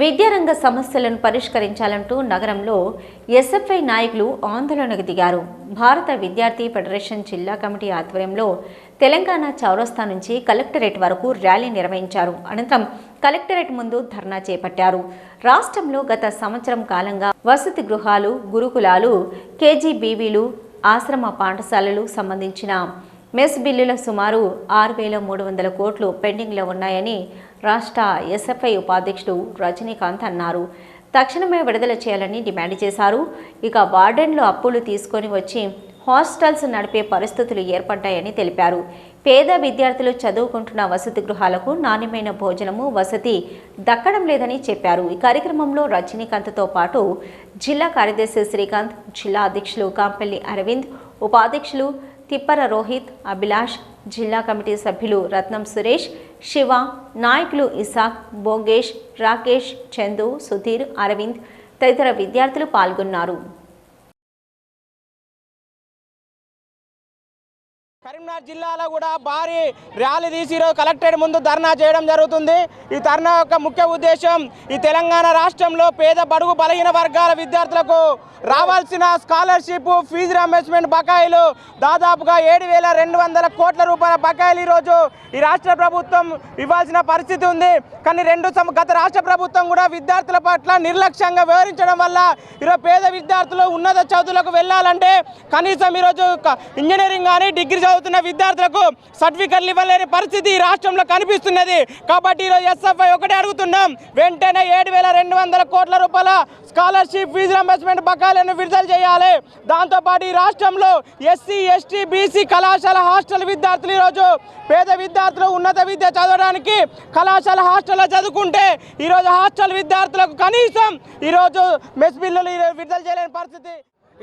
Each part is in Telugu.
విద్యారంగ సమస్యలను పరిష్కరించాలంటూ నగరంలో ఎస్ఎఫ్ఐ నాయకులు ఆందోళనకు దిగారు. భారత విద్యార్థి ఫెడరేషన్ జిల్లా కమిటీ ఆధ్వర్యంలో తెలంగాణ చౌరస్తా నుంచి కలెక్టరేట్ వరకు ర్యాలీ నిర్వహించారు. అనంతరం కలెక్టరేట్ ముందు ధర్నా చేపట్టారు. రాష్ట్రంలో గత సంవత్సరం కాలంగా వసతి గృహాలు గురుకులాలు కేజీబీవీలు ఆశ్రమ పాఠశాలలు సంబంధించిన మెస్ బిల్లుల సుమారు ఆరు వేల మూడు వందల కోట్లు పెండింగ్లో ఉన్నాయని రాష్ట్ర ఎస్ఎఫ్ఐ ఉపాధ్యక్షుడు రజనీకాంత్ అన్నారు. తక్షణమే విడుదల చేయాలని డిమాండ్ చేశారు. ఇక వార్డెన్లు అప్పులు తీసుకొని వచ్చి హాస్టల్స్ నడిపే పరిస్థితులు ఏర్పడ్డాయని తెలిపారు. పేద విద్యార్థులు చదువుకుంటున్న వసతి గృహాలకు నాణ్యమైన భోజనము వసతి దక్కడం లేదని చెప్పారు. ఈ కార్యక్రమంలో రజనీకాంత్తో పాటు జిల్లా కార్యదర్శి శ్రీకాంత్ జిల్లా అధ్యక్షులు కాంపల్లి అరవింద్ ఉపాధ్యక్షులు తిప్పర రోహిత్ అభిలాష్ జిల్లా కమిటీ సభ్యులు రత్నం సురేష్ శివ నాయకులు ఇసాక్ బోగేష్ రాకేష్ చందు సుధీర్ అరవింద్ తదితర విద్యార్థులు పాల్గొన్నారు. కరీంనగర్ జిల్లాలో కూడా భారీ ర్యాలీ తీసి ఈరోజు కలెక్టరేట్ ముందు ధర్నా చేయడం జరుగుతుంది. ఈ ధర్నా యొక్క ముఖ్య ఉద్దేశం ఈ తెలంగాణ రాష్ట్రంలో పేద బడుగు బలహీన వర్గాల విద్యార్థులకు రావాల్సిన స్కాలర్షిప్ ఫీజు రియంబర్స్మెంట్ బకాయిలు దాదాపుగా ఏడు వేల రెండు వందల కోట్ల రూపాయల బకాయిలు ఈరోజు ఈ రాష్ట్ర ప్రభుత్వం ఇవ్వాల్సిన పరిస్థితి ఉంది. కానీ రెండు సం- గత రాష్ట్ర ప్రభుత్వం కూడా విద్యార్థుల పట్ల నిర్లక్ష్యంగా వ్యవహరించడం వల్ల ఈరోజు పేద విద్యార్థులు ఉన్నత చదువులకు వెళ్ళాలంటే కనీసం ఈరోజు ఇంజనీరింగ్ కానీ డిగ్రీ చదువుతున్న విద్యార్థులకు సర్టిఫికెట్లు ఇవ్వలేని పరిస్థితి ఈ రాష్ట్రంలో కనిపిస్తున్నది. కాబట్టి ఈరోజు ఎస్ఎఫ్ఐ ఒకటే అడుగుతున్నాం. వెంటనే ఏడు వేల రెండు వందల కోట్ల రూపాయల స్కాలర్షిప్ ఫీజు రింబర్స్మెంట్ బకాయిలను విడుదల చేయాలి. దాంతోపాటు ఈ రాష్ట్రంలో ఎస్సీ ఎస్టీ బీసీ కళాశాల హాస్టల్ విద్యార్థులు ఈరోజు పేద విద్యార్థులు ఉన్నత విద్య చదవడానికి కళాశాల హాస్టల్లో చదువుకుంటే ఈరోజు హాస్టల్ విద్యార్థులకు కనీసం ఈరోజు మెస్ బిల్లులు విడుదల చేయలేని పరిస్థితి.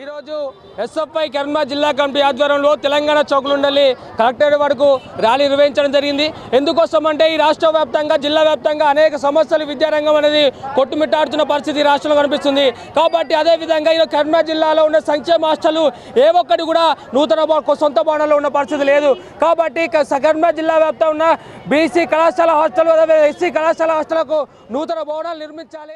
ఈరోజు ఎస్ఎఫ్ఐ కరీంనగర్ జిల్లా కమిటీ ఆధ్వర్యంలో తెలంగాణ చౌకులుండలి కలెక్టరేట్ వరకు ర్యాలీ నిర్వహించడం జరిగింది. ఎందుకోసం అంటే ఈ రాష్ట్ర వ్యాప్తంగా జిల్లా వ్యాప్తంగా అనేక సమస్యలు విద్యారంగం అనేది కొట్టుమిట్టాడుతున్న పరిస్థితి రాష్ట్రంలో కనిపిస్తుంది. కాబట్టి అదేవిధంగా ఈరోజు కరీంనగర్ జిల్లాలో ఉన్న సంక్షేమ హాస్టల్ ఏ ఒక్కటి కూడా నూతన సొంత భవనంలో ఉన్న పరిస్థితి లేదు. కాబట్టి క- కరీంనగర్ జిల్లా వ్యాప్తంగా ఉన్న బీసీ కళాశాల హాస్టల్ ఎస్సీ కళాశాల హాస్టళ్ళకు నూతన భవనాలు నిర్మించాలి.